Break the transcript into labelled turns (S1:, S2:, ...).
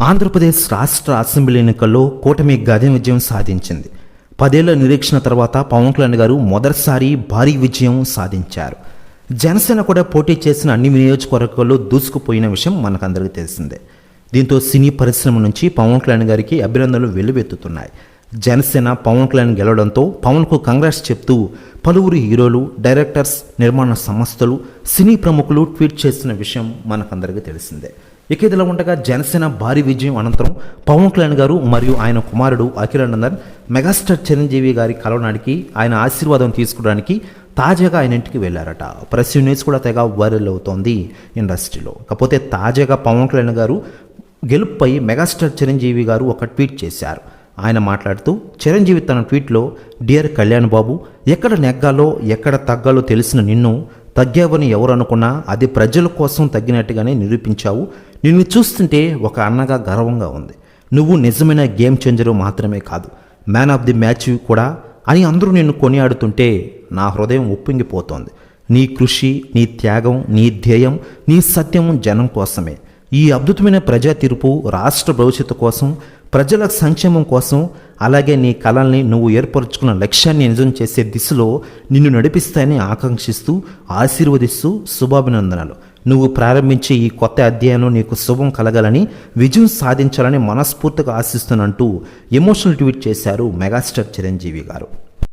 S1: ఆంధ్రప్రదేశ్ రాష్ట్ర అసెంబ్లీ ఎన్నికల్లో కూటమి గది విజయం సాధించింది. పదేళ్ళ నిరీక్షణ తర్వాత పవన్ కళ్యాణ్ గారు మొదటిసారి భారీ విజయం సాధించారు. జనసేన కూడా పోటీ చేసిన అన్ని నియోజకవర్గాల్లో దూసుకుపోయిన విషయం మనకందరికీ తెలిసిందే. దీంతో సినీ పరిశ్రమ నుంచి పవన్ కళ్యాణ్ గారికి అభినందనలు వెల్లువెత్తుతున్నాయి. జనసేన పవన్ కళ్యాణ్ గెలవడంతో పవన్కు కాంగ్రెస్ చెప్తూ పలువురు హీరోలు డైరెక్టర్స్ నిర్మాణ సంస్థలు సినీ ప్రముఖులు ట్వీట్ చేసిన విషయం మనకందరికీ తెలిసిందే. ఇక ఇదిలా ఉండగా జనసేన భారీ విజయం అనంతరం పవన్ కళ్యాణ్ గారు మరియు ఆయన కుమారుడు అఖిలానందన్ మెగాస్టార్ చిరంజీవి గారి కలవడానికి ఆయన ఆశీర్వాదం తీసుకోవడానికి తాజాగా ఆయన ఇంటికి వెళ్ళారట. ప్రెస్ న్యూస్ కూడా తెగ వైరల్ అవుతోంది ఇండస్ట్రీలో. కాకపోతే తాజాగా పవన్ కళ్యాణ్ గారు గెలుపుపై మెగాస్టార్ చిరంజీవి గారు ఒక ట్వీట్ చేశారు. ఆయన మాట్లాడుతూ చిరంజీవి తన ట్వీట్లో డియర్ కళ్యాణ్ బాబు ఎక్కడ నెగ్గాలో ఎక్కడ తగ్గాలో తెలిసిన నిన్ను తగ్గావని ఎవరు అనుకున్నా అది ప్రజల కోసం తగ్గినట్టుగానే నిరూపించావు. నిన్ను చూస్తుంటే ఒక అన్నగా గర్వంగా ఉంది. నువ్వు నిజమైన గేమ్ చేంజరు మాత్రమే కాదు. మ్యాన్ ఆఫ్ ది మ్యాచ్ కూడా అని అందరూ నిన్ను కొనియాడుతుంటే నా హృదయం ఉప్పొంగిపోతోంది. నీ కృషి నీ త్యాగం నీ ధ్యేయం నీ సత్యం జనం కోసమే. ఈ అద్భుతమైన ప్రజా తీర్పు రాష్ట్ర భవిష్యత్తు కోసం ప్రజల సంక్షేమం కోసం అలాగే నీ కళల్ని నువ్వు ఏర్పరచుకున్న లక్ష్యాన్ని నిజం చేసే దిశలో నిన్ను నడిపిస్తాయని ఆకాంక్షిస్తూ ఆశీర్వదిస్తూ శుభాభినందనలు. నువ్వు ప్రారంభించే ఈ కొత్త అధ్యాయంలో నీకు శుభం కలగాలని విజయం సాధించాలని మనస్ఫూర్తిగా ఆశిస్తున్నంటూ ఎమోషనల్ ట్వీట్ చేశారు మెగాస్టార్ చిరంజీవి గారు.